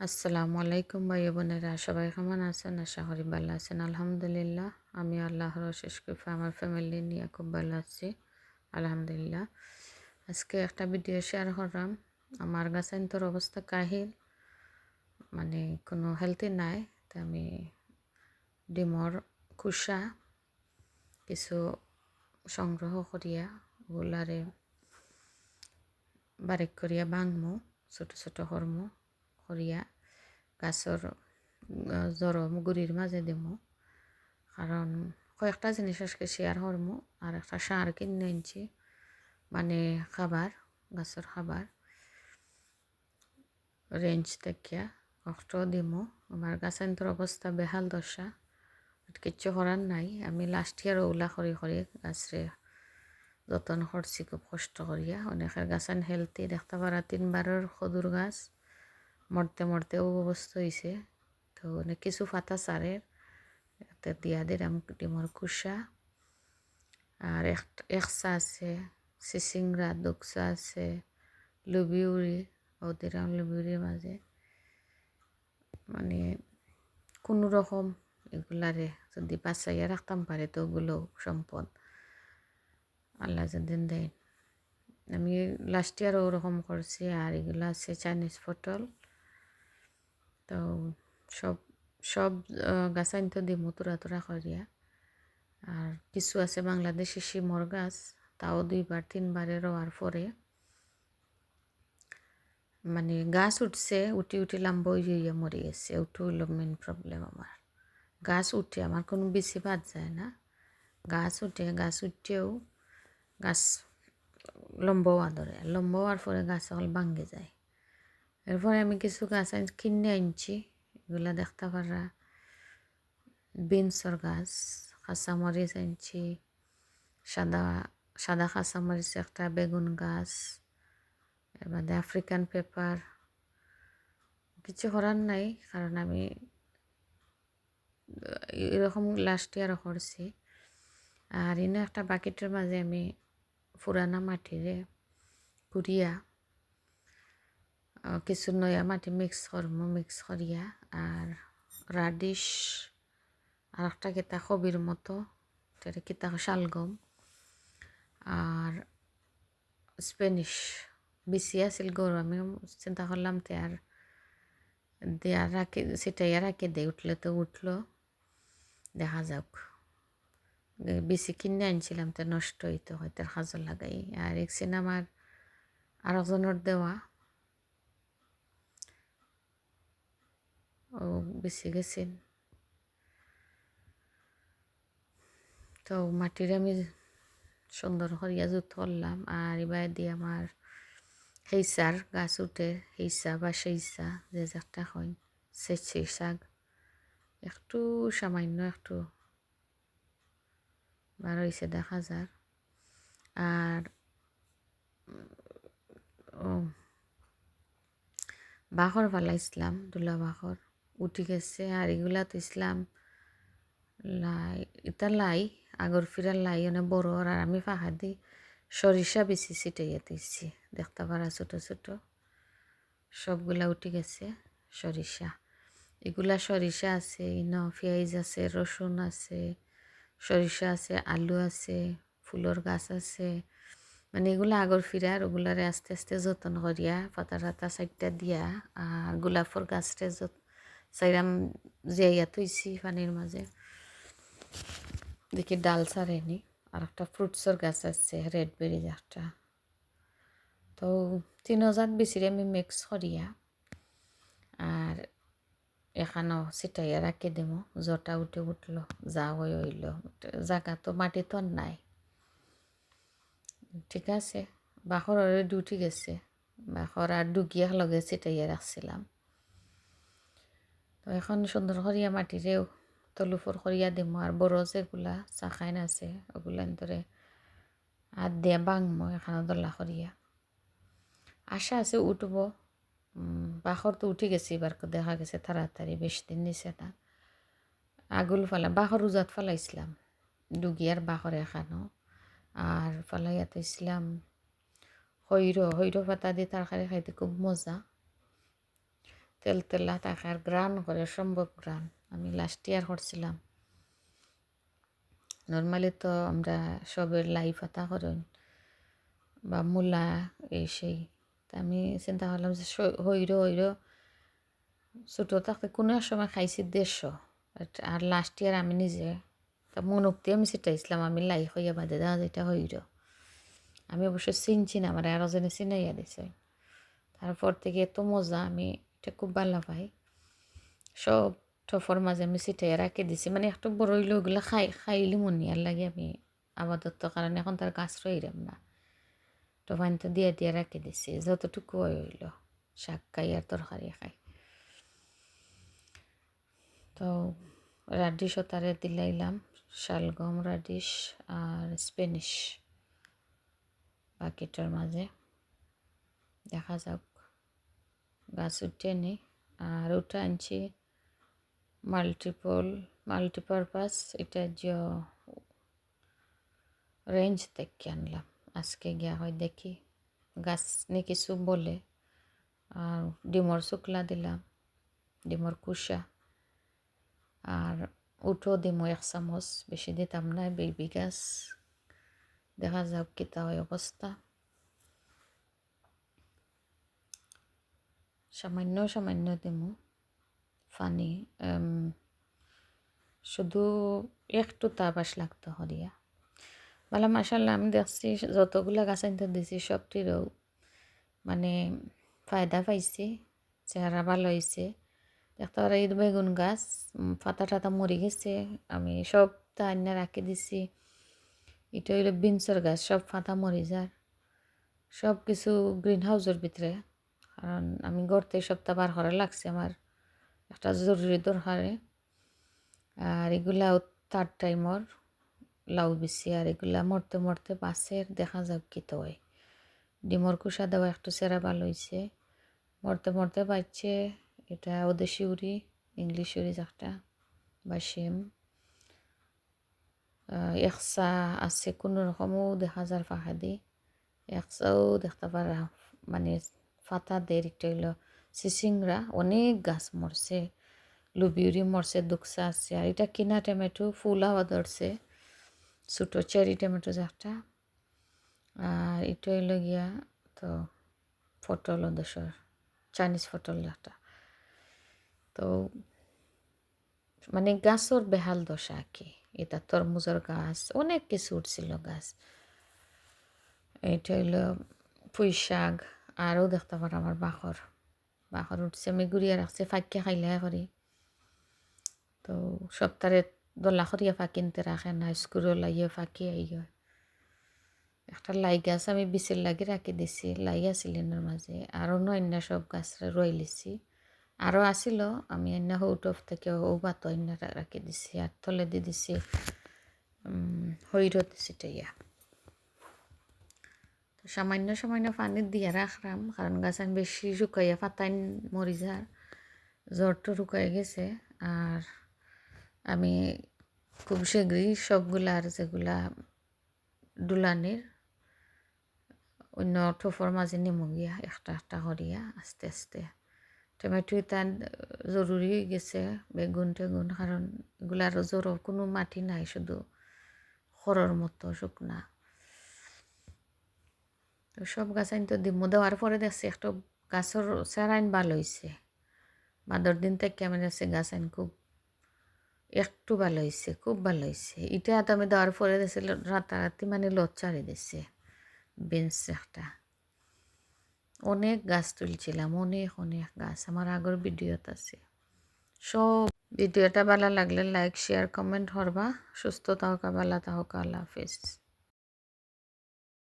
আসসালামু আলাইকুম ভাই বোনেরা, সবাই কেমন আছেন? আশা করি ভালো আছেন। আলহামদুলিল্লাহ, আমি আল্লাহর অশেষ কৃপা আমার ফ্যামিলি নিয়ে খুব ভালো আছি। আলহামদুলিল্লাহ। আজকে একটা ভিডিও শেয়ার করলাম। আমার গাছাইন্তর অবস্থা কাহিল মানে কোনো হেলথি নাই, তা আমি ডিমর কুসা কিছু সংগ্রহ করিয়া ওগুলারে বারেক করিয়া ভাঙমু, ছোট ছোট হরমু করিয়া গাছর জরম গুড়ির মাঝে দিমু। কারণ কয়েকটা জিনিস আজকে শেয়ার করমু আর একটা সার কিনে আনছি মানে খাবার গাছের খাবার রেঞ্জ থেকে কষ্ট দিমু। আমার গাছান্তর অবস্থা বেহাল দশা। কিচ্ছু করার নাই। আমি লাস্ট ইয়ার ওলা করি করি গাছরে যতন করছি খুব কষ্ট করিয়া অনেকের গাছান হেলথি দেখতে পারা তিনবারের সদুর গাছ। মরতে মরতে ও অবস্থা হয়েছে তো অনেক কিছু ফাতা সারের। একটা দিয়া দিলাম ডিমর কুসা আর একসা আছে, সিসিংরা দুকসা আছে, লুবিউরি ও লুবিউরির মাঝে মানে কোনো রকম এগুলারে যদি বাঁচাইয়া রাখতাম পারে তো ওগুলো সম্পদ। আল্লাহ যেদিন দেয় আমি লাস্ট ইয়ার ওরকম করছি। আর এগুলো আছে চাইনিজ পটল। তো সব সব গাছাইন তো দিমু তোরা তোরা করিয়া। আর কিছু আছে বাংলাদেশি শিমর গাছ, তাও দুইবার তিনবারে রোয়ার পরে। মানে গাছ উঠছে, উঠি উঠি লাম্বা হইয়া মরে গেছে। ওটা হইল মেন প্রবলেম আমার। গাছ উঠে, আমার কোনো বেশি বাদ যায় না। গাছ উঠে, গাছ উঠেও গাছ লম্বা হওয়া ধরে। লম্বা হওয়ার পরে গাছ হল ভাঙ্গে যায়। এরপরে আমি কিছু গাছ কিনে আনছি। এগুলা দেখতে পারা বিনসর গাছ, কাঁচামরিচ আনছি, সাদা সাদা কাঁচামরিচ একটা, বেগুন গাছ এবারে আফ্রিকান পেপার কিছু করার নাই, কারণ আমি এরকম লাস্ট ইয়ারও করছি। আর ইনো একটা বাকেটের মাঝে আমি পুরানা মাটিরে কুড়িয়া কিছু নয়া মাটি মিক্স করব মিক্স করিয়া আর রাডিশ আর একটা কেতা কবির মতো সেটা কেতা শালগম আর স্প্যানিশ বেশি আছিল গরু আমি চিন্তা করলাম তে আর দেয়া রাখি সেটাই রাখি দে, উঠলে তো উঠল। দেখা যাক বেশি কিনে আনছিলাম তো নষ্ট হইতো হয়তো হাজর লাগাই। আর এক সিনেমার আরেকজনের দেওয়া বেশি তো মাটির আমি সুন্দর করিয়া জুত করলাম আর এবার দিয়ে আমার হেইসার গাছ উঠে, হেইসা বা সেইসা, যে যাকটা হয় সেই শাক। একটু সামান্য একটু বার হয়েছে দেখা যাক। আর ও বাখর ফালাইছিলাম দুলা বাখর উঠি গেছে আর এগুলা তো ইসলাম লাই, এটা লাই, আগর ফিরার লাই অনেক বড়। আর আমি ফাঁকা দিই সরিষা বেশি ছিটাইয়া দিচ্ছি দেখতে পারা ছোটো ছোটো। সবগুলা উঠে গেছে সরিষা। এগুলা সরিষা আছে, ইন পেঁয়াজ আছে, রসুন আছে, সরিষা আছে, আলু আছে, ফুলর গাছ আছে। মানে এগুলো আগর ফিরার, ওগুলারে আস্তে আস্তে যত্ন করিয়া পাতা টাতা চারটা দিয়া, আর গোলাপর গাছটা যত সাইরাম জিয়াইয়া থইছি পানির মাঝে দেখি ডাল সারেনি আর একটা ফ্রুটসের গাছ আছে রেড বেরি একটা। তো তিন হাজার বেশি আমি মিক্স করিয়া আর এখানেও ছিটাইয়া রাখি দিব জটা উঠে উঠল যা হয়ে হইল জায়গা তো মাটি তো নাই। ঠিক আছে বাখর ডিউটি গেছে বাখর আর ডুগিয়া লগে ছিটাইয়া রাখছিলাম তো এখন সুন্দর করিয়া মাটিরেও তলুফর করিয়া দিম আর বড় যেগুলা চাখাইন আছে ওগুলা ধরে হাত দিয়া বাংমো এখানে দলা করিয়া আশা আছে উঠব। বাখর তো উঠে গেছে এবার দেখা গেছে তাড়াতাড়ি বেশি দিন নিছে না আগুল ফালা বাখর উজাত ফালাইছিলাম ডুগিয়ার বাখর এখানো। আর ফালাইয়া থৈছিলাম হৈর হৈর পাতা দিয়ে তরকারি খাইতে খুব মজা। তেল তেলা টাকার গ্রান করে সম্ভব গ্রান। আমি লাস্ট ইয়ার করছিলাম। নর্মালি তো আমরা সবের লাই পাতা করেন বা মূলা এই সেই। তা আমি চিন্তা করলাম যে হইরো হইরো। ছোটো থাকতে কোনো এক সময় খাইছি দেড়শো। আর লাস্ট ইয়ার আমি নিজে তা মনুক্তি আমি চিটাইছিলাম আমি লাই হইয়া বাদে দেখা যেটা হইরো। আমি অবশ্য চিনছি না, আমার আরও জনে চিনাইয়া দিছে। তারপর থেকে এত মজা, আমি এটা খুব ভালো পাই সব টফর মাঝে আমি ছিটাইয়া রাখি দিছি। মানে একটু বড় হইলে ওগুলো খাই খাইলে মনিয়ার লাগে আমি আপাতত কারণ এখন তার গাছ রইলাম না। তো পানিতে দিয়ে দিয়ে রাখি দিছি। যতটুকু হইল, শাক খাই আর তরকারি খাই। তো রাডিশও তারে দিলাইলাম শালগম রাডিশ আর স্প্যানিশ বাকিটার মাঝে দেখা যাক গাছ উঠে নি আর ওটা আনছি মাল্টিপল মাল্টিপারপাস এটা যে রেঞ্জ থেকে আনলাম। আজকে গিয়া হয় দেখি। গাছ নিয়ে কিছু বলে। আর ডিমর শুকলা দিলাম, ডিমর কুসা। আর উঠো দিমো এক চামচ, বেশি দিতাম না, বেবি গাছ। দেখা যাক কিতা হয় অবস্থা। সামান্য সামান্য দিমু। ফানি শুধু একটু তাবাস লাগতো হরিয়া। বলে মাসাল্লাহ আমি দেখছি যতগুলো গাছ আনতে দিছি, সবটিরও মানে ফায়দা পাইছি, চেহারা ভালো হয়েছে দেখতে পারা এই বেগুন গাছ পাতা টাতা মরে গেছে, আমি সব তা আন্না রাখি দিছি। এটা হইল বিনসর গাছ, সব পাতা মরে যার। সব কিছু গ্রিন হাউসের ভিতরে। কারণ আমি গড়তে সপ্তাহ বার করা লাগছে আমার। একটা জরুরি দরকারে। আর এগুলা থার্ড টাইমর লাউ বিছি আর এগুলা মরতে মরতে বাসের দেখা যাক কি তো হয়। ডিমর কুসা দেওয়া একটু সেরা ভালো হয়েছে মরতে মরতে পাইছে এটা ওদেশি উড়ি, ইংলিশ উড়ি একটা বা সেম। একসা আছে কোনো রকমও দেখা যার ফাঁকা দি। একসাও দেখতে পারা মানে ফাতা দের একটা হইল সিসিংরা অনেক গাছ মরছে। লুবিউরি মরছে, দুকসা আছে। আর এটা কিনা টমেটো, ফুল হওয়া ধরছে। ছোটো চেরি টমেটো যে একটা আর এটা হইল গিয়া তো পটল দেশের চাইনিজ ফটল একটা তো মানে গাছর বেহাল দশা আর কি। এটা তরমুজের গাছ, অনেক কিছু উঠছিল গাছ। এটা হইল পুঁই শাক আরও দেখতে পারো আমার বাখর বাখর উঠছে, আমি গুড়িয়া রাখছে, ফাঁকিয়া খাইলে করি। তো সপ্তাহে দলা করিয়া ফাঁকিনতে রাখে না স্কুরও লাগিয়ে ফাঁকি আই হয় একটা লাই গাছ আমি বিচের লাগি রাখি দিছি, লাই আসিলেনের মাঝে আরও অন্য সব গাছ রয়ে লিছি। আরও আসিল আমি অন্য হৌটফ থেকে ও বাত অন্য রাখি দিছি আর তলে দিয়ে দিছি হইর দিছি টাইয়া সামান্য সামান্য পানি দিয়ে রাখলাম কারণ গাছ আমি বেশি শুকাইয়া পাতাইন মরি যার জ্বরটা শুকাই গেছে আর আমি খুব শীঘ্রই সবগুলা আর যেগুলা ডুলানির অন্য ঠোফর মাঝে নেমু গিয়া একটা একটা করিয়া আস্তে আস্তে। টমেটো এটা জরুরি হয়ে গেছে, বেগুন টেগুন কারণ এগুলার জোর কোনো মাটি নাই, শুধু খড়র মতো শুকনা। সব গাছ আইন তো দিমু। দেওয়ার পরে দেখছি একটা গাছের চেরাইন ভালো হয়েছে বাদর দিন থেকে আমি দেখছি গাছ আইন খুব একটু ভালো হয়েছে খুব ভালো হয়েছে এটা তো আমি দেওয়ার পরে দেখছি রাতারাতি মানে লচ্চারে দিচ্ছে বেঞ্চ একটা। অনেক গাছ তুলছিলাম, অনেক অনেক গাছ। আমার আগের ভিডিওত আছে। সব ভিডিওটা ভালো লাগলে লাইক শেয়ার কমেন্ট করবা। সুস্থ থাকা, ভালো থাকা, আল্লাহ হাফিজ।